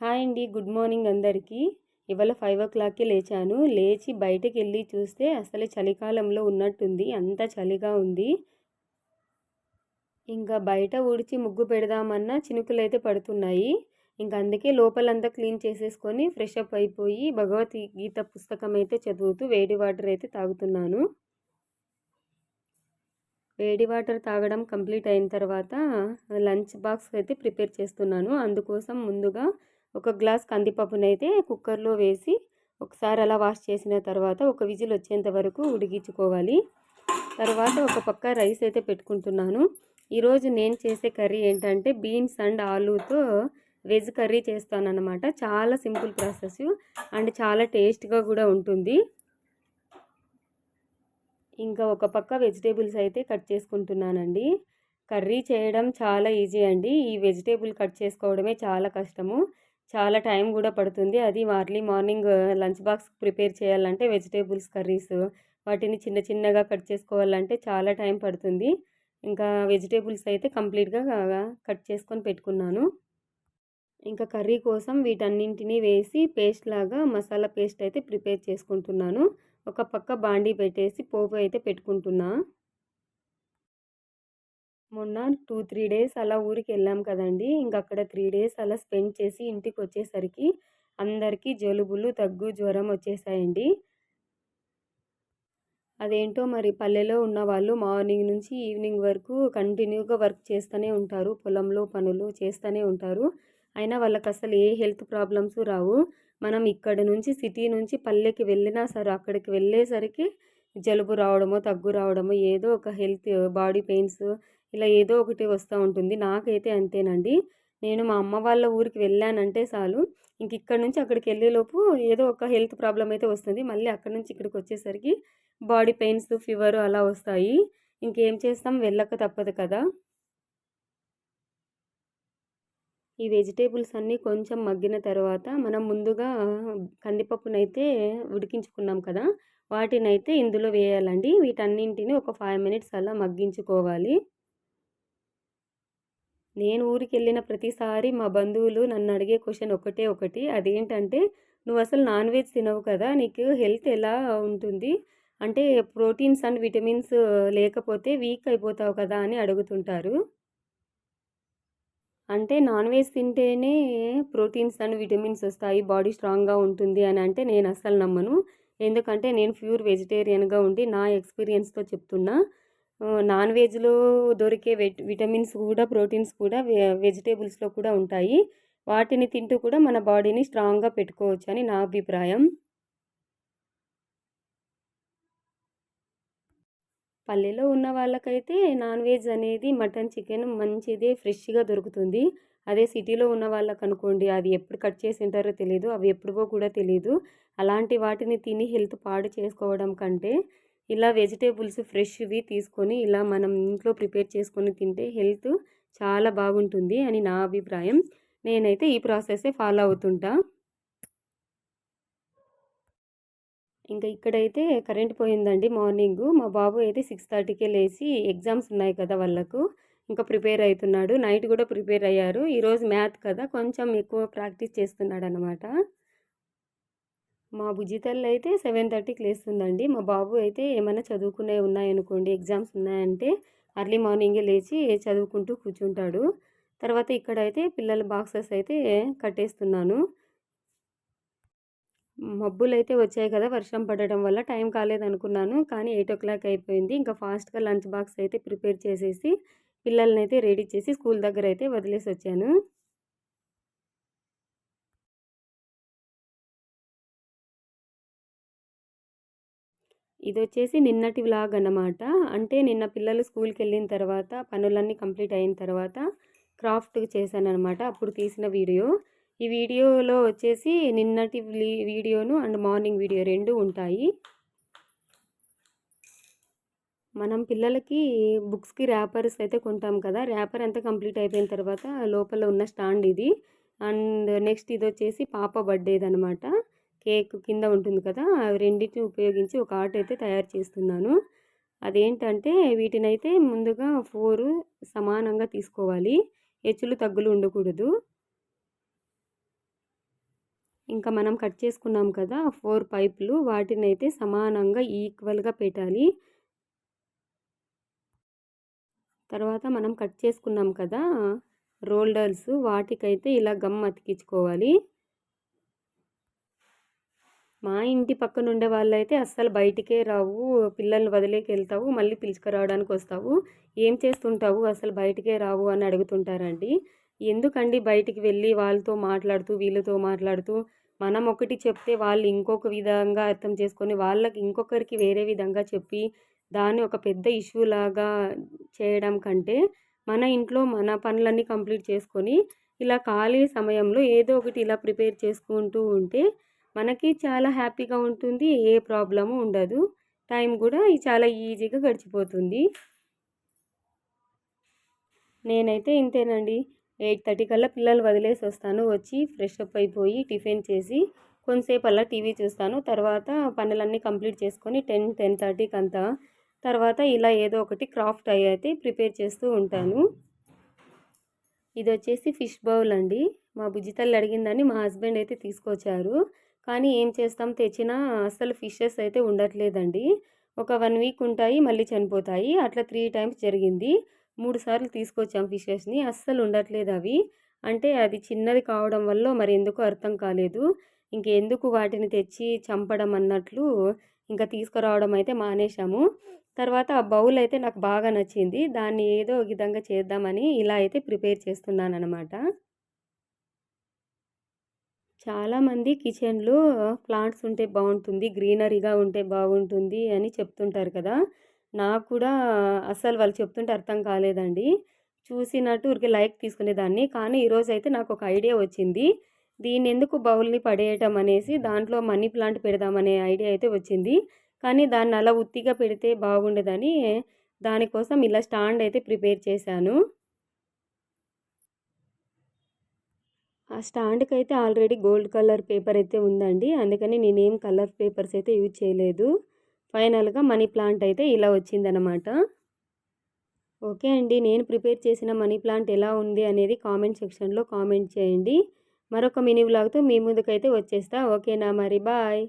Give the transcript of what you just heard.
Hi అండి good morning అందరికీ. ఇవాళ ఫైవ్ ఓ క్లాక్కి లేచాను. లేచి బయటకు వెళ్ళి చూస్తే అసలు చలికాలంలో ఉన్నట్టుంది. అంత చలిగా ఉంది. ఇంకా బయట ఊడ్చి ముగ్గు పెడదామన్నా చినుకులు అయితే పడుతున్నాయి. ఇంకా అందుకే లోపలంతా క్లీన్ చేసేసుకొని ఫ్రెష్ అప్ అయిపోయి భగవద్గీత పుస్తకం అయితే చదువుతూ వేడి వాటర్ అయితే తాగుతున్నాను. వేడి వాటర్ తాగడం కంప్లీట్ అయిన తర్వాత లంచ్ బాక్స్ అయితే ప్రిపేర్ చేస్తున్నాను. అందుకోసం ముందుగా ఒక గ్లాస్ కందిపప్పునైతే కుక్కర్లో వేసి ఒకసారి అలా వాష్ చేసిన తర్వాత ఒక విజిల్ వచ్చేంత వరకు ఉడిగించుకోవాలి తర్వాత ఒక పక్క రైస్ అయితే పెట్టుకుంటున్నాను. ఈరోజు నేను చేసే కర్రీ ఏంటంటే బీన్స్ అండ్ ఆలూతో వెజ్ కర్రీ చేస్తానన్నమాట. చాలా సింపుల్ ప్రాసెస్ అండ్ చాలా టేస్ట్గా కూడా ఉంటుంది. ఇంకా ఒక పక్క వెజిటేబుల్స్ అయితే కట్ చేసుకుంటున్నానండి. కర్రీ చేయడం చాలా ఈజీ అండి. ఈ వెజిటేబుల్ కట్ చేసుకోవడమే చాలా కష్టము. చాలా టైం కూడా పడుతుంది. అది early morning lunch box prepare చేయాలంటే వెజిటేబుల్స్ కర్రీస్ వాటిని చిన్న చిన్నగా కట్ చేసుకోవాలంటే చాలా టైం పడుతుంది. ఇంకా వెజిటేబుల్స్ అయితే కంప్లీట్గా కట్ చేసుకొని పెట్టుకున్నాను. ఇంకా కర్రీ కోసం వీటన్నింటినీ వేసి పేస్ట్ లాగా మసాలా పేస్ట్ అయితే ప్రిపేర్ చేసుకుంటున్నాను. ఒక పక్క బాండీ పెట్టేసి పోపు అయితే పెట్టుకుంటున్నా. మొన్న టూ త్రీ డేస్ అలా ఊరికి వెళ్ళాం కదండి. ఇంక అక్కడ త్రీ డేస్ అలా స్పెండ్ చేసి ఇంటికి వచ్చేసరికి అందరికీ జలుబులు దగ్గు జ్వరం వచ్చేసాయండి. అదేంటో మరి పల్లెలో ఉన్న వాళ్ళు మార్నింగ్ నుంచి ఈవినింగ్ వరకు కంటిన్యూగా వర్క్ చేస్తూనే ఉంటారు. పొలంలో పనులు చేస్తూనే ఉంటారు. అయినా వాళ్ళకి అసలు ఏ హెల్త్ ప్రాబ్లమ్స్ రావు. మనం ఇక్కడ నుంచి సిటీ నుంచి పల్లెకి వెళ్ళినా సరే అక్కడికి వెళ్ళేసరికి జలుబు రావడమో తగ్గు రావడమో ఏదో ఒక హెల్త్ బాడీ పెయిన్స్ ఇలా ఏదో ఒకటి వస్తూ ఉంటుంది. నాకైతే అంతేనండి. నేను మా అమ్మ వాళ్ళ ఊరికి వెళ్ళానంటే చాలు. ఇంక ఇక్కడ నుంచి అక్కడికి వెళ్ళేలోపు ఏదో ఒక హెల్త్ ప్రాబ్లం అయితే వస్తుంది. మళ్ళీ అక్కడ నుంచి ఇక్కడికి వచ్చేసరికి బాడీ పెయిన్స్ ఫీవర్ అలా వస్తాయి. ఇంకేం చేస్తాం? వెళ్ళక తప్పదు కదా. ఈ వెజిటేబుల్స్ అన్నీ కొంచెం మగ్గిన తర్వాత మనం ముందుగా కందిపప్పునైతే ఉడికించుకున్నాం కదా వాటినైతే ఇందులో వేయాలండి. వీటన్నింటిని ఒక ఫైవ్ మినిట్స్ అలా మగ్గించుకోవాలి. నేను ఊరికి వెళ్ళిన ప్రతిసారి మా బంధువులు నన్ను అడిగే క్వశ్చన్ ఒకటే ఒకటి. అదేంటంటే నువ్వు అసలు నాన్ వెజ్ తినవు కదా నీకు హెల్త్ ఎలా ఉంటుంది? అంటే ప్రోటీన్స్ అండ్ విటమిన్స్ లేకపోతే వీక్ అయిపోతావు కదా అని అడుగుతుంటారు. అంటే నాన్ వెజ్ తింటేనే ప్రోటీన్స్ అండ్ విటమిన్స్ వస్తాయి బాడీ స్ట్రాంగ్గా ఉంటుంది అని అంటే నేను అస్సలు నమ్మను. ఎందుకంటే నేను ప్యూర్ వెజిటేరియన్గా ఉండి నా ఎక్స్పీరియన్స్తో చెప్తున్నా నాన్ వెజ్లో దొరికే విటమిన్స్ కూడా ప్రోటీన్స్ కూడా వెజిటేబుల్స్లో కూడా ఉంటాయి. వాటిని తింటూ కూడా మన బాడీని స్ట్రాంగ్గా పెట్టుకోవచ్చు అని నా అభిప్రాయం. పల్లెలో ఉన్న వాళ్ళకైతే నాన్ వెజ్ అనేది మటన్ చికెన్ మంచిదే ఫ్రెష్గా దొరుకుతుంది. అదే సిటీలో ఉన్న వాళ్ళకి అనుకోండి అది ఎప్పుడు కట్ చేసి ఉంటారో తెలియదు అవి ఎప్పుడువో కూడా తెలియదు అలాంటి వాటిని తిని హెల్త్ పాడు చేసుకోవడం కంటే ఇలా వెజిటేబుల్స్ ఫ్రెష్వి తీసుకొని ఇలా మనం ఇంట్లో ప్రిపేర్ చేసుకొని తింటే హెల్త్ చాలా బాగుంటుంది అని నా అభిప్రాయం. నేనైతే ఈ ప్రాసెస్సే ఫాలో అవుతుంటా. ఇంకా ఇక్కడైతే కరెంట్ పోయిందండి మార్నింగ్. మా బాబు అయితే సిక్స్ థర్టీకే లేచి ఎగ్జామ్స్ ఉన్నాయి కదా వాళ్ళకు. ఇంకా ప్రిపేర్ అవుతున్నాడు. నైట్ కూడా ప్రిపేర్ అయ్యారు. ఈరోజు మ్యాథ్ కదా కొంచెం ఎక్కువ ప్రాక్టీస్ చేస్తున్నాడు అనమాట మా బుజ్జితల్లు అయితే సెవెన్ థర్టీకి లేస్తుందండి. మా బాబు అయితే ఏమైనా చదువుకునే ఉన్నాయనుకోండి ఎగ్జామ్స్ ఉన్నాయంటే అర్లీ మార్నింగే లేచి చదువుకుంటూ కూర్చుంటాడు. తర్వాత ఇక్కడైతే పిల్లల బాక్సెస్ అయితే కట్టేస్తున్నాను. మబ్బులు అయితే వచ్చాయి కదా వర్షం పడడం వల్ల టైం కాలేదనుకున్నాను కానీ ఎయిట్ ఓ క్లాక్ అయిపోయింది. ఇంకా ఫాస్ట్గా లంచ్ బాక్స్ అయితే ప్రిపేర్ చేసేసి పిల్లల్ని అయితే రెడీ చేసి స్కూల్ దగ్గర అయితే వదిలేసి వచ్చాను. ఇది వచ్చేసి నిన్నటి వ్లాగ్ అన్నమాట. అంటే నిన్న పిల్లలు స్కూల్కి వెళ్ళిన తర్వాత పనులన్నీ కంప్లీట్ అయిన తర్వాత క్రాఫ్ట్ చేశాను అనమాట అప్పుడు తీసిన వీడియో. ఈ వీడియోలో వచ్చేసి నిన్నటి వీడియోను అండ్ మార్నింగ్ వీడియో రెండు ఉంటాయి. మనం పిల్లలకి బుక్స్కి ర్యాపర్స్ అయితే కొంటాం కదా ర్యాపర్ అంతా కంప్లీట్ అయిపోయిన తర్వాత లోపల ఉన్న స్టాండ్ ఇది. అండ్ నెక్స్ట్ ఇది వచ్చేసి పాప బర్త్డేది అనమాట కేక్ కింద ఉంటుంది కదా అవి రెండింటిని ఉపయోగించి ఒక ఆర్ట్ అయితే తయారు చేస్తున్నాను. అదేంటంటే వీటినైతే ముందుగా ఫోర్ సమానంగా తీసుకోవాలి. హెచ్చులు తగ్గులు ఉండకూడదు. ఇంకా మనం కట్ చేసుకున్నాం కదా ఫోర్ పైపులు వాటిని అయితే సమానంగా ఈక్వల్గా పెట్టాలి. తర్వాత మనం కట్ చేసుకున్నాం కదా రోల్డర్స్ వాటికైతే ఇలా గమ్ అతికించుకోవాలి. మా ఇంటి పక్కన ఉండే వాళ్ళైతే అస్సలు బయటికే రావు పిల్లల్ని వదిలేకి వెళ్తావు మళ్ళీ పిలుచుకురావడానికి వస్తావు. ఏం చేస్తుంటావు? అసలు బయటికే రావు అని అడుగుతుంటారండి. ఎందుకండి బయటికి వెళ్ళి వాళ్ళతో మాట్లాడుతూ వీళ్ళతో మాట్లాడుతూ? మనం ఒకటి చెప్తే వాళ్ళు ఇంకొక విధంగా అర్థం చేసుకొని వాళ్ళకి ఇంకొకరికి వేరే విధంగా చెప్పి దాన్ని ఒక పెద్ద ఇష్యూ లాగా చేయడం కంటే మన ఇంట్లో మన పనులన్నీ కంప్లీట్ చేసుకొని ఇలా ఖాళీ సమయంలో ఏదో ఒకటి ఇలా ప్రిపేర్ చేసుకుంటూ ఉంటే మనకి చాలా హ్యాపీగా ఉంటుంది ఏ ప్రాబ్లము ఉండదు. టైం కూడా చాలా ఈజీగా గడిచిపోతుంది. నేనైతే ఇంతేనండి. ఎయిట్ థర్టీ కల్లా పిల్లలు వదిలేసి వస్తాను. వచ్చి ఫ్రెష్ అప్ అయిపోయి టిఫిన్ చేసి కొంతసేపు అలా టీవీ చూస్తాను. తర్వాత పనులన్నీ కంప్లీట్ చేసుకొని టెన్ టెన్ థర్టీకి అంతా తర్వాత ఇలా ఏదో ఒకటి క్రాఫ్ట్ అయితే ప్రిపేర్ చేస్తూ ఉంటాను. ఇది వచ్చేసి ఫిష్ బౌల్ అండి. మా బుజ్జితల్లి అడిగిందని మా హస్బెండ్ అయితే తీసుకొచ్చారు. కానీ ఏం చేస్తాం? తెచ్చినా అసలు ఫిషెస్ అయితే ఉండట్లేదండి. ఒక వన్ వీక్ ఉంటాయి మళ్ళీ చనిపోతాయి. అట్లా త్రీ టైమ్స్ జరిగింది. మూడు సార్లు తీసుకొచ్చాం ఫిషెస్ని. అస్సలు ఉండట్లేదు అవి. అంటే అది చిన్నది కావడం వల్ల మరి ఎందుకు అర్థం కాలేదు. ఇంకెందుకు వాటిని తెచ్చి చంపడం అన్నట్లు ఇంకా తీసుకురావడం అయితే మానేశాము. తర్వాత ఆ బౌల్ అయితే నాకు బాగా నచ్చింది. దాన్ని ఏదో విధంగా చేద్దామని ఇలా అయితే ప్రిపేర్ చేస్తున్నాను అనమాట చాలామంది కిచెన్లో ప్లాంట్స్ ఉంటే బాగుంటుంది గ్రీనరీగా ఉంటే బాగుంటుంది అని చెప్తుంటారు కదా. నాకు కూడా అస్సలు వాళ్ళు చెప్తుంటే అర్థం కాలేదండి. చూసినట్టు ఊరికి లైక్ తీసుకునేదాన్ని. కానీ ఈరోజు అయితే నాకు ఒక ఐడియా వచ్చింది. దీన్ని ఎందుకు బౌల్ని పడేయటం అనేసి దాంట్లో మనీ ప్లాంట్ పెడదామనే ఐడియా అయితే వచ్చింది. కానీ దాన్ని అలా ఉత్తిగా పెడితే బాగుండదని దానికోసం ఇలా స్టాండ్ అయితే ప్రిపేర్ చేశాను. ఆ స్టాండ్కి అయితే ఆల్రెడీ గోల్డ్ కలర్ పేపర్ అయితే ఉందండి. అందుకని నేనేం కలర్ పేపర్స్ అయితే యూజ్ చేయలేదు. ఫైనల్గా మనీ ప్లాంట్ అయితే ఇలా వచ్చిందనమాట ఓకే అండి. నేను ప్రిపేర్ చేసిన మనీ ప్లాంట్ ఎలా ఉంది అనేది కామెంట్ సెక్షన్లో కామెంట్ చేయండి. మరొక మినీ వ్లాగ్తో మీ ముందుకైతే వచ్చేస్తా. ఓకేనా మరి? బాయ్.